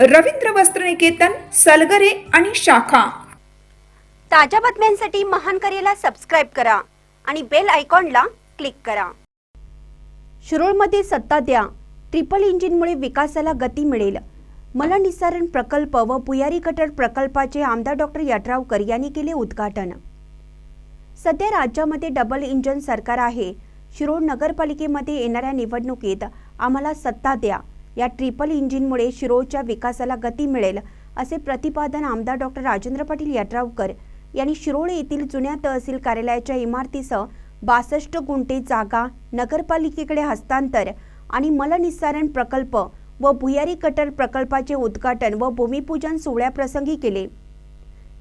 रवींद्र वस्त्रनिकेतन सलगरे आणि शाखा. ताज्या बातम्यांसाठी महान करेला सबस्क्राईब करा आणि बेल आयकॉनला क्लिक करा. शिरोळमध्ये सत्ता द्या. ट्रिपल इंजिनमुळे विकासाला गती मिळेल. मला निसारण प्रकल्प व पुयारी कटर प्रकल्पाचे आमदार डॉक्टर यड्रावकर यांनी केले उद्घाटन. सध्या राज्यामध्ये डबल इंजन सरकार आहे. शिरोळ नगरपालिकेमध्ये येणाऱ्या निवडणुकीत आम्हाला सत्ता द्या. या ट्रिपल इंजिनमुळे शिरोळच्या विकासाला गती मिळेल असे प्रतिपादन आमदार डॉक्टर राजेंद्र पाटील यड्रावकर यांनी शिरोळ येथील जुन्या तहसील कार्यालयाच्या इमारतीसह बासष्ट गुंठे जागा नगरपालिकेकडे हस्तांतर आणि मलनिस्सारण प्रकल्प व भुयारी कटर प्रकल्पाचे उद्घाटन व भूमिपूजन सोहळ्याप्रसंगी केले.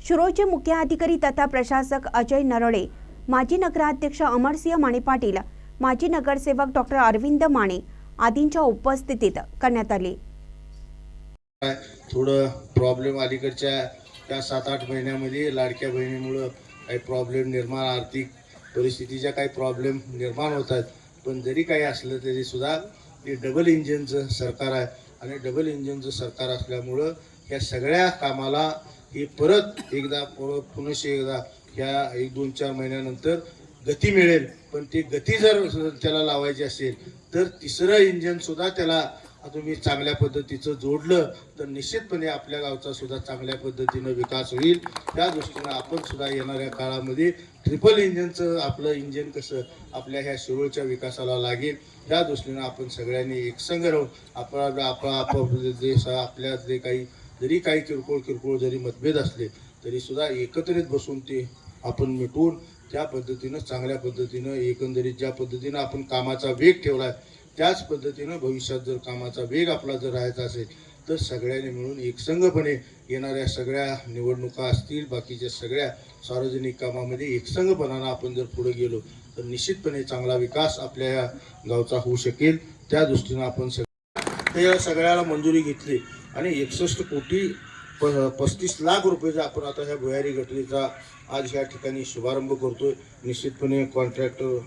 शिरोळचे मुख्य अधिकारी तथा प्रशासक अजय नरळे माजी नगराध्यक्ष अमरसिंह माने पाटील माजी नगरसेवक डॉक्टर अरविंद माने आदींच्या उपस्थितीत करण्यात आली. थोडं प्रॉब्लेम अलीकडच्या त्या सात आठ महिन्यामध्ये लाडक्या बहिणीमुळं काही प्रॉब्लेम निर्माण आर्थिक परिस्थितीच्या काही प्रॉब्लेम निर्माण होत आहेत. पण जरी काही असलं तरी सुद्धा ते डबल इंजिनचं सरकार आहे आणि डबल इंजिनचं सरकार असल्यामुळं या सगळ्या कामाला हे परत एकदा पुन्हा एकदा ह्या एक दोन चार महिन्यानंतर गती मिळेल पण ती गती जर त्याला लावायची असेल तर तिसरं इंजन सुद्धा त्याला तुम्ही चांगल्या पद्धतीचं जोडलं तर निश्चितपणे आपल्या गावचा सुद्धा चांगल्या पद्धतीनं विकास होईल. त्या दृष्टीनं आपण सुद्धा येणाऱ्या काळामध्ये ट्रिपल इंजनचं आपलं इंजिन कसं आपल्या ह्या शिरोळच्या विकासाला लागेल त्या दृष्टीनं आपण सगळ्यांनी एकसंग राहून आपला आपला आपापले आपल्या जे काही जरी काही किरकोळ किरकोळ जरी मतभेद असले तरी सुद्धा एकत्रित बसून ते आपण मिटवून त्या पद्धतीनं चांगल्या पद्धतीनं एकंदरीत ज्या पद्धतीनं आपण कामाचा वेग ठेवला आहे त्याच पद्धतीनं भविष्यात जर कामाचा वेग आपला जर राहायचा असेल तर सगळ्यांनी मिळून एकसंघपणे येणाऱ्या सगळ्या निवडणुका असतील बाकीच्या सगळ्या सार्वजनिक कामामध्ये एकसंघपणानं आपण जर पुढे गेलो तर निश्चितपणे चांगला विकास आपल्या या गावचा होऊ शकेल. त्या दृष्टीनं आपण सग ते सगळ्याला मंजुरी घेतली आणि एकसष्ट कोटी प पस्तीस लाख रुपयेचा आपण आता ह्या भुयारी गटरीचा आज ह्या ठिकाणी शुभारंभ करतोय. निश्चितपणे कॉन्ट्रॅक्टर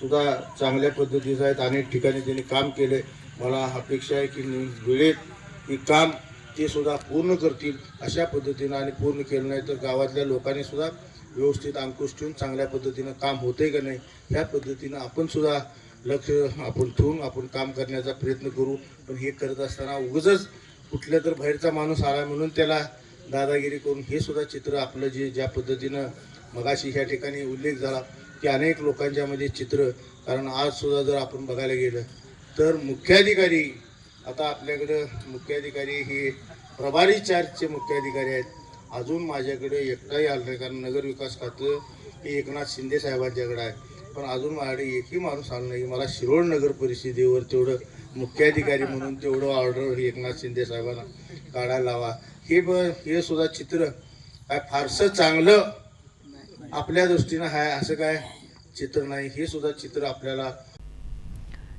सुद्धा चांगल्या पद्धतीचं आहेत अनेक ठिकाणी त्यांनी काम केले मला अपेक्षा आहे की वेळेत हे काम ते सुद्धा पूर्ण करतील अशा पद्धतीनं आणि पूर्ण केलं नाही तर गावातल्या लोकांनी सुद्धा व्यवस्थित अंकुश ठेवून चांगल्या पद्धतीनं काम होते का नाही ह्या पद्धतीनं आपण सुद्धा लक्ष आपण ठेवून आपण काम करण्याचा प्रयत्न करू. पण हे करत असताना उगजच कुठल्या तर बाहेरचा माणूस आला म्हणून त्याला दादागिरी करून हे सुद्धा चित्र आपलं जे ज्या पद्धतीनं मगाशी ह्या ठिकाणी उल्लेख झाला की अनेक लोकांच्यामध्ये चित्र कारण आज सुद्धा जर आपण बघायला गेलं तर मुख्याधिकारी आता आपल्याकडं मुख्याधिकारी हे प्रभारी चार्जचे मुख्याधिकारी आहेत. अजून माझ्याकडे एकटाही आलं नाही कारण नगर विकास खातं हे एकनाथ शिंदे साहेबांच्याकडे आहे. पण अजून माझ्याकडे एकही माणूस आला नाही. मला शिरोळ नगर परिषदेवर तेवढं मुख्याधिकारी म्हणून तेवढं ऑर्डर एकनाथ शिंदे साहेबांना काढायला लावा. हे ब हे सुद्धा चित्र काय फारसं चांगलं आपल्या दृष्टीनं आहे असं काय चित्र नाही. हे सुद्धा चित्र आपल्याला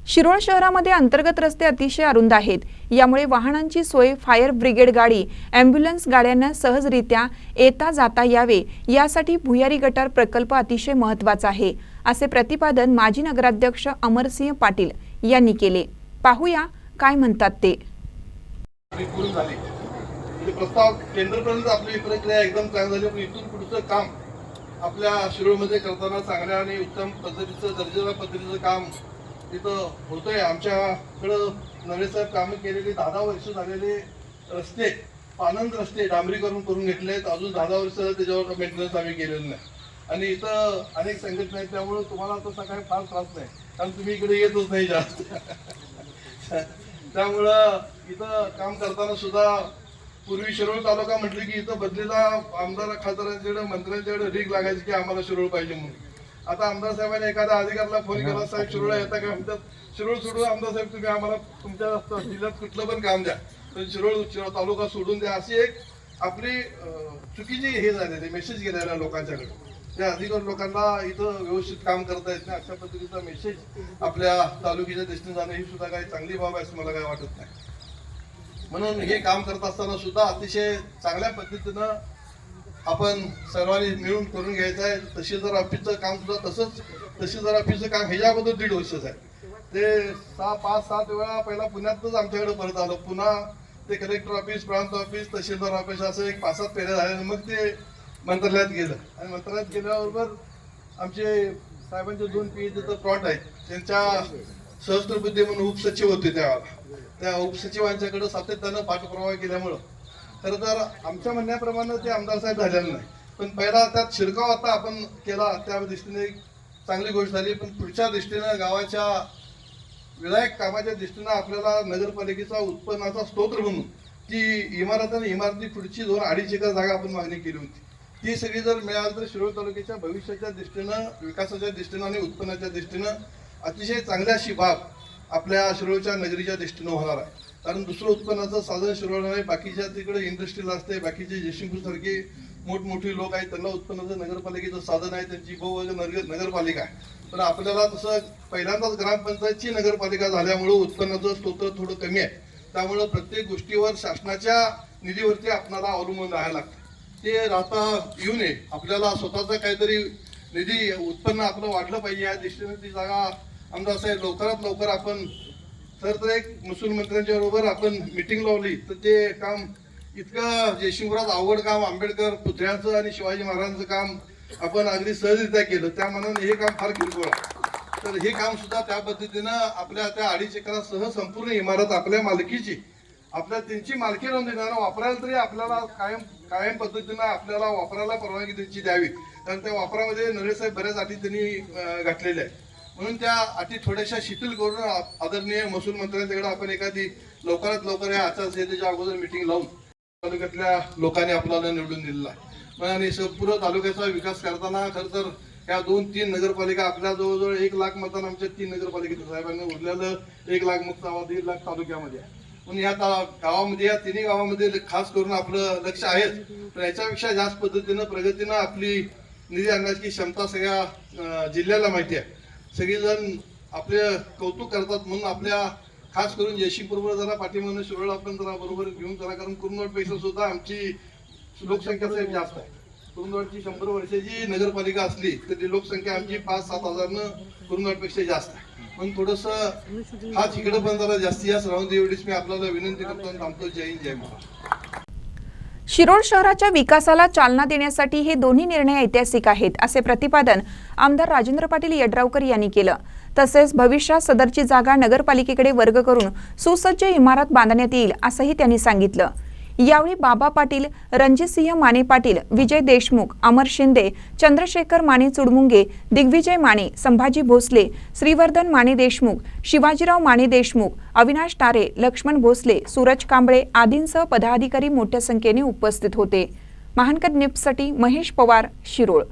शिरोळ शहरामध्ये अंतर्गत रस्ते अतिशय अरुंद आहेत. यामुळे वाहनांची सोय फायर ब्रिगेड गाडी ॲम्ब्युलन्स गाड्यांना सहजरित्या येता जाता यावे. यासाठी भुयारी गटार प्रकल्प अतिशय महत्त्वाचा आहे असे प्रतिपादन माजी नगराध्यक्ष अमरसिंह पाटील यांनी केले. पाहूया काय म्हणतात ते. म्हणजे प्रस्ताव केंद्रपर्यंत आपली प्रक्रिया एकदम चांगली झाली पण इथून पुढचं काम आपल्या शिरोळमध्ये करताना चांगल्या आणि उत्तम पद्धतीचं दर्जेदार पद्धतीचं काम तिथं होतंय. आमच्याकडं नवेसाहेब कामं केलेली दहा दहा वर्ष झालेले रस्ते पानंद रस्ते डांबरीकरण करून घेतले आहेत अजून दहा दहा वर्ष त्याच्यावर मेंटेनन्स आम्ही केलेलं नाही. आणि इथं अनेक संघटना आहेत त्यामुळे तुम्हाला तसा काही फार त्रास नाही. कारण तुम्ही इकडे येतच नाही जास्त. त्यामुळं इथं काम करताना सुद्धा पूर्वी शिरोळ तालुका म्हटलं की इथं बदलेला आमदार खासदारांच्याकडे मंत्र्यांच्याकडे रीक लागायची की आम्हाला शिरोळ पाहिजे म्हणून. आता आमदार साहेबांनी एखाद्या अधिकाऱ्याला फोन केला साहेब शिरोळ येता का? म्हणतात शिरोळ सोडून आमदार साहेब तुम्ही आम्हाला तुमच्या जिल्ह्यात कुठलं पण काम द्या. तर शिरोळ शिरोळ तालुका सोडून द्या. अशी एक आपली चुकीची हे झालेली मेसेज गेलेला लोकांच्याकडे. त्या अधिकारी लोकांना इथं व्यवस्थित काम करता येत नाही. अशा पद्धतीचा मेसेज आपल्या तालुक्याच्या दृष्टीने जाणं ही सुद्धा काही चांगली बाब आहे असं मला काही वाटत नाही. म्हणून हे काम करत असताना सुद्धा अतिशय चांगल्या पद्धतीनं आपण सर्वांनी मिळून करून घ्यायचं आहे. तहसीलदार ऑफिसचं काम सुद्धा तसंच तहसीलदार ऑफिसचं काम ह्याच्या अगोदर दीड वर्षच आहे. ते सहा पाच सात वेळा पहिला पुण्यातच आमच्याकडे परत आलं. पुन्हा ते कलेक्टर ऑफिस प्रांत ऑफिस तहसीलदार ऑफिस असं एक पाच सात फेऱ्या झाल्या मग ते मंत्रालयात गेलं. आणि मंत्रालयात गेल्याबरोबर आमचे साहेबांचे दोन पी एच प्लॉट आहेत. त्यांच्या सहस्त्रबुद्धी म्हणून उपसचिव होते त्यावेळेला त्या उपसचिवांच्याकडे सातत्यानं पाठपुरावा केल्यामुळं. खरं तर आमच्या म्हणण्याप्रमाणे ते आमदार साहेब झालेलं नाही. पण पहिला त्यात शिरकाव आता आपण केला त्या दृष्टीने चांगली गोष्ट झाली. पण पुढच्या दृष्टीनं गावाच्या विधायक कामाच्या दृष्टीनं आपल्याला नगरपालिकेचा उत्पन्नाचा स्तोत्र म्हणून ती इमारत आणि इमारती पुढची दोन अडीच एकर जागा आपण मागणी केली होती. ती सगळी जर मिळाली तर शिरोळ तालुक्याच्या भविष्याच्या दृष्टीनं विकासाच्या दृष्टीनं आणि उत्पन्नाच्या दृष्टीनं अतिशय चांगली अशी बाब आपल्या शिरोळच्या नगरीच्या दृष्टीनं होणार आहे. कारण दुसरं उत्पन्नाचं साधन शिरोळ आहे बाकीच्या तिकडे इंडस्ट्रीला असते बाकीचे जयसिंगपूर सारखे मोठमोठे लोक आहेत त्यांना उत्पन्नाचं नगरपालिकेचं साधन आहे त्यांची बहु नगर नगरपालिका आहे. तर आपल्याला तसं पहिल्यांदाच ग्रामपंचायतची नगरपालिका झाल्यामुळं उत्पन्नाचं स्तोत्र थोडं कमी आहे. त्यामुळं प्रत्येक गोष्टीवर शासनाच्या निधीवरती आपणाला अवलंबून राहायला लागतं. ते राहता येऊ नये आपल्याला स्वतःचा काहीतरी निधी उत्पन्न आपलं वाढलं पाहिजे. या दृष्टीने ती जागा आमदार साहेब लवकरात लवकर आपण तर तर एक महसूल मंत्र्यांच्या बरोबर आपण मिटिंग लावली. तर ते काम इतकं जयशिंगराज अवघड काम आंबेडकर पुतळ्याचं आणि शिवाजी महाराजांचं काम आपण अगदी सहजरित्या केलं. त्या मनाने हे काम फार किरकोळ तर हे काम सुद्धा त्या पद्धतीनं आपल्या त्या अडीच एकरासह संपूर्ण इमारत आपल्या मालकीची आपल्या त्यांची मालकी लावून देणार वापरायला तरी आपल्याला कायम कायम पद्धतीनं आपल्याला वापरायला परवानगी त्यांची द्यावी. कारण त्या वापरामध्ये नरेसाहेब बऱ्याच अटी त्यांनी घातलेल्या आहेत. म्हणून त्या अटी थोड्याशा शिथिल करून आदरणीय महसूल मंत्र्यांच्याकडे आपण एखादी लवकरात लवकर या आचारसंहितेच्या अगोदर मिटिंग लावून तालुक्यातल्या लोकांनी आपल्याला निवडून दिलेला आहे. आणि संपूर्ण तालुक्याचा विकास करताना खरं तर या दोन तीन नगरपालिका आपल्या जवळजवळ एक लाख मतदान आमच्या तीन नगरपालिकेच्या साहेबांनी उरलेलं एक लाख मत दीड लाख तालुक्यामध्ये आहे. पण या गावामध्ये या तिन्ही गावामध्ये खास करून आपलं लक्ष आहेच. पण याच्यापेक्षा जास्त पद्धतीनं प्रगतीनं आपली निधी आणण्याची क्षमता सगळ्या जिल्ह्याला माहिती आहे. सगळेजण आपले कौतुक करतात म्हणून आपल्या खास करून जयशिंगपूरवर जरा पाठीमानं शिरोळ आपण जरा बरोबर घेऊन जरा कारण कुरुंदवाडपेक्षा सुद्धा आमची लोकसंख्या जास्त आहे. कुरुंदवाडची शंभर वर्षाची नगरपालिका असली तरी लोकसंख्या आमची पाच सात हजारनं कुरुंदवाडपेक्षा जास्त आहे. म्हणून थोडस हा तिकडे पण जरा जास्ती जास्त राहून एवढीच मी आपल्याला विनंती करतो आणि थांबतो. जय हिंद जय महाराज शिरोळ शहराच्या विकासाला चालना देण्यासाठी हे दोन्ही निर्णय ऐतिहासिक आहेत असे प्रतिपादन आमदार राजेंद्र पाटील यड्रावकर यांनी केलं. तसेच भविष्यात सदरची जागा नगरपालिकेकडे वर्ग करून सुसज्ज इमारत बांधण्यात येईल असंही त्यांनी सांगितलं. यावेळी बाबा पाटील रणजितसिंह माने पाटील विजय देशमुख अमर शिंदे चंद्रशेखर माने चुडमुंगे दिग्विजय माने संभाजी भोसले श्रीवर्धन माने देशमुख शिवाजीराव माने देशमुख अविनाश तारे लक्ष्मण भोसले सूरज कांबळे आदींसह पदाधिकारी मोठ्या संख्येने उपस्थित होते. महानकर निप्ससाठी महेश पवार शिरोळ.